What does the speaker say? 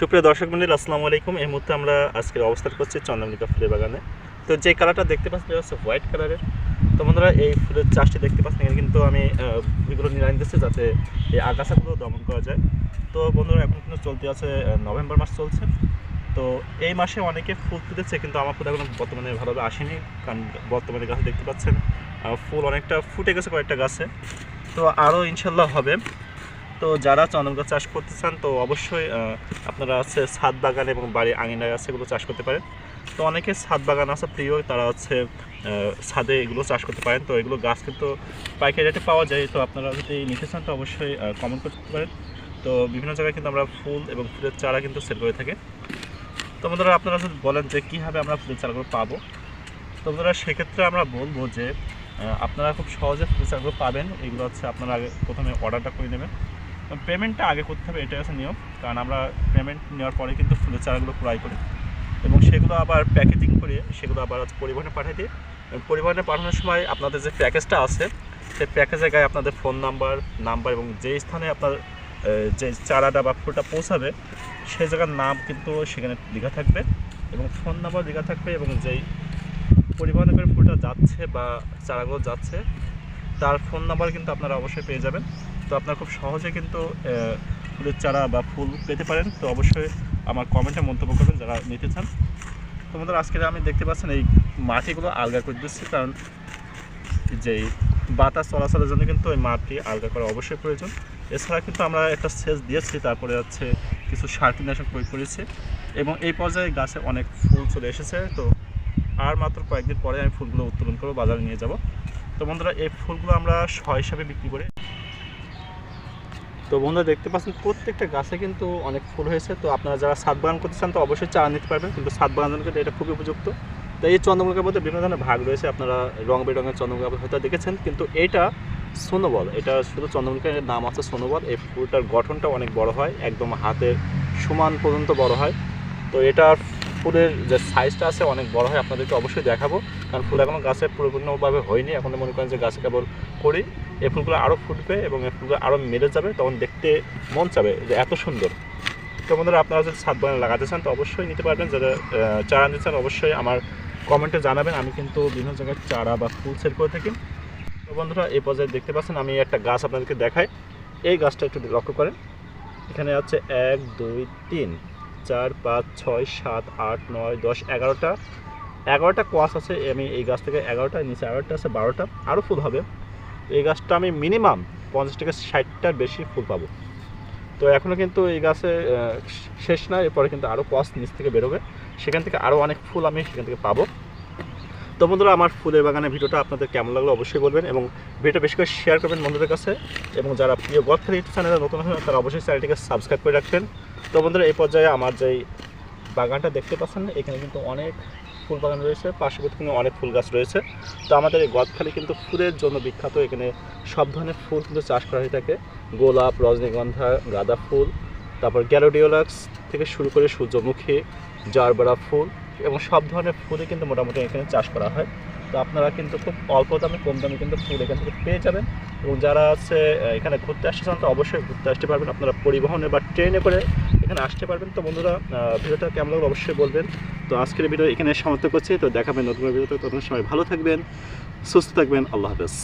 সুপ্রিয় দর্শক মন্ডল, আসসালামু আলাইকুম। এই মুহূর্তে আমরা আজকের অবস্থান করছি চন্দ্রমল্লিকা ফুলের বাগানে। তো যে কালারটা দেখতে পাচ্ছেন হচ্ছে হোয়াইট কালারের। তো বন্ধুরা, এই ফুলের চাষটি দেখতে পাচ্ছেন, এখানে কিন্তু আমি এগুলো নিরানি দিচ্ছি যাতে এই আগাছাগুলো দমন করা যায়। তো বন্ধুরা, এখন কিন্তু চলতে আছে নভেম্বর মাস চলছে। তো এই মাসে অনেকে ফুল ফুটেছে কিন্তু আমার ফুল এখন বর্তমানে ভালোভাবে আসেনি, কারণ বর্তমানে গাছে দেখতে পাচ্ছেন ফুল অনেকটা ফুটে গেছে কয়েকটা গাছে। তো আরও ইনশাল্লাহ হবে। তো যারা চন্দন গাছ চাষ করতে চান, তো অবশ্যই আপনারা আছে ছাদ বাগান এবং বাড়ি আঙিনায় আছে এগুলো চাষ করতে পারেন। তো অনেকে ছাদ বাগান আছে প্রিয়, তারা হচ্ছে ছাদে এগুলো চাষ করতে পারেন। তো এগুলো গাছ কিন্তু পাইকারি রেটে পাওয়া যায়, তো আপনারা যদি নিতে চান, তো অবশ্যই কমেন্ট করতে পারেন। তো বিভিন্ন জায়গায় কিন্তু আমরা ফুল এবং ফুলের চারা কিন্তু সেল করে থাকি। তো বন্ধুরা, আপনারা যদি বলেন যে কীভাবে আমরা ফুলের চারাগুলো পাবো, তো বন্ধুরা, সেক্ষেত্রে আমরা বলব যে আপনারা খুব সহজে ফুলের চারাগুলো পাবেন। এগুলো হচ্ছে আপনারা আগে প্রথমে অর্ডারটা করে নেবেন। পেমেন্টটা আগে করতে হবে, এটাই হচ্ছে নিয়ম। কারণ আমরা পেমেন্ট নেওয়ার পরে কিন্তু ফুলের চারাগুলো ক্রয় করি। এবং সেগুলো আবার প্যাকেজিং করে সেগুলো আবার পরিবহনে পাঠিয়ে দিই। পরিবহনে পাঠানোর সময় আপনাদের যে প্যাকেজটা আছে, সেই প্যাকেজের গায়ে আপনাদের ফোন নাম্বার নাম্বার এবং যে স্থানে আপনার যে চারাটা বা ফুলটা পৌঁছাবে, সেই জায়গার নাম কিন্তু সেখানে লেখা থাকবে। এবং ফোন নাম্বার লেখা থাকবে এবং যেই পরিবহনে করে ফুলটা যাচ্ছে বা চারাগুলো যাচ্ছে, তার ফোন নাম্বার কিন্তু আপনারা অবশ্যই পেয়ে যাবেন। তো আপনারা খুব সহজে কিন্তু ফুলের চারা বা ফুল পেতে পারেন। তো অবশ্যই আমার কমেন্টে মন্তব্য করবেন যারা নিতে চান। তো বন্ধুরা, আজকে আমি দেখতে পাচ্ছেন এই মাটিগুলো আলগা করে দিচ্ছি, কারণ যেই বাতাস চলাচলের জন্য কিন্তু ওই মাটি আলগা করা অবশ্যই প্রয়োজন। এছাড়া কিন্তু আমরা একটা সেচ দিয়েছি, তারপরে হচ্ছে কিছু সার কীটনাশক প্রয়োগ করেছি এবং এই পর্যায়ে গাছে অনেক ফুল চলে এসেছে। তো আর মাত্র কয়েকদিন পরে আমি ফুলগুলো উত্তোলন করে বাজারে নিয়ে যাব। তো বন্ধুরা, এই ফুলগুলো আমরা শ হিসাবে বিক্রি করি। তো বন্ধুরা দেখতে পাচ্ছেন, প্রত্যেকটা গাছে কিন্তু অনেক ফুল হয়েছে। তো আপনারা যারা সাত বাগান করতে চান, তো অবশ্যই চারা নিতে পারবেন। কিন্তু সাত বাগান কিন্তু এটা খুবই উপযুক্ত। তো এই চন্দ্রমুখের মধ্যে বিভিন্ন ধরনের ভাগ রয়েছে। আপনারা রং বেরঙের চন্দ্রমুখী হয়তো দেখেছেন, কিন্তু এটা সোনোবল। এটা শুধু চন্দ্রমুখীর নাম আছে সোনোবল। এই ফুলটার গঠনটা অনেক বড় হয়, একদম হাতের সমান পর্যন্ত বড় হয়। তো এটার ফুলের যে সাইজটা আছে অনেক বড় হয়, আপনাদেরকে অবশ্যই দেখাবো। কারণ ফুল এখনও গাছে পরিপূর্ণভাবে হয়নি। এখন মনে করেন যে গাছে কেবল করি। এ ফুলগুলো আরও ফুটবে এবং এই ফুলগুলো আরও মেরে যাবে, তখন দেখতে মন চাবে যে এত সুন্দর। তো বন্ধুরা, আপনারা যদি ছাদ বাগানে লাগাতে চান, তো অবশ্যই নিতে পারবেন। যারা চারা নিতে চান, অবশ্যই আমার কমেন্টে জানাবেন। আমি কিন্তু বিভিন্ন জায়গায় চারা বা ফুল সেল করে থাকি। তো বন্ধুরা, এই পর্যায়ে দেখতে পাচ্ছেন, আমি একটা গাছ আপনাদেরকে দেখাই। এই গাছটা একটু লক্ষ্য করেন। এখানে আছে এক, দুই, তিন। চার, পাঁচ, ছয়, সাত, আট, নয়, দশ, এগারোটা। এগারোটা কোয়াশ আছে, আমি এই গাছ থেকে এগারোটা, নিচে এগারোটা আছে, বারোটা। আরও ফুল হবে। এই গাছটা আমি মিনিমাম পঞ্চাশ থেকে ষাটটার বেশি ফুল পাবো। তো এখনও কিন্তু এই গাছে শেষ না, এরপরে কিন্তু আরও কোয়াশ নিচ থেকে বেরোবে। সেখান থেকে আরও অনেক ফুল আমি সেখান থেকে পাবো। তো বন্ধুরা, আমার ফুলের বাগানের ভিডিওটা আপনাদের কেমন লাগল অবশ্যই বলবেন এবং ভিডিওটা বেশি করে শেয়ার করবেন বন্ধুদের কাছে এবং যারা প্রিয় গদখালি ইউটিউব চ্যানেলে নতুন হয় তারা অবশ্যই চ্যানেলটিকে সাবস্ক্রাইব করে রাখবেন। তো বন্ধুরা, এই পর্যায়ে আমার যেই বাগানটা দেখতে পাচ্ছেন, এখানে কিন্তু অনেক ফুল বাগান রয়েছে, পার্শ্ববর্তী কিন্তু অনেক ফুল গাছ রয়েছে। তো আমাদের এই গদখালি কিন্তু ফুলের জন্য বিখ্যাত, এখানে সব ধরনের ফুল কিন্তু চাষ করা হয়ে থাকে। গোলাপ, রজনীগন্ধা, গাঁদা ফুল, তারপর গ্যালোডিওলাক্স থেকে শুরু করে সূর্যমুখী, জারবারা ফুল এবং সব ধরনের ফুলই কিন্তু মোটামুটি এখানে চাষ করা হয়। তো আপনারা কিন্তু খুব অল্প দামে, কম দামে কিন্তু ফুল এখান থেকে পেয়ে যাবেন। এবং যারা আছে এখানে ঘুরতে আসতে চান, তো অবশ্যই ঘুরতে আসতে পারবেন। আপনারা পরিবহনে বা ট্রেনে করে এখানে আসতে পারবেন। তো বন্ধুরা ভিডিওটা কেমন লাগল অবশ্যই বলবেন। তো আজকের ভিডিও এখানে সমাপ্ত করছি। তো দেখাবেন নতুন ভিডিওতে। তখন সবাই ভালো থাকবেন, সুস্থ থাকবেন। আল্লাহ হাফেজ।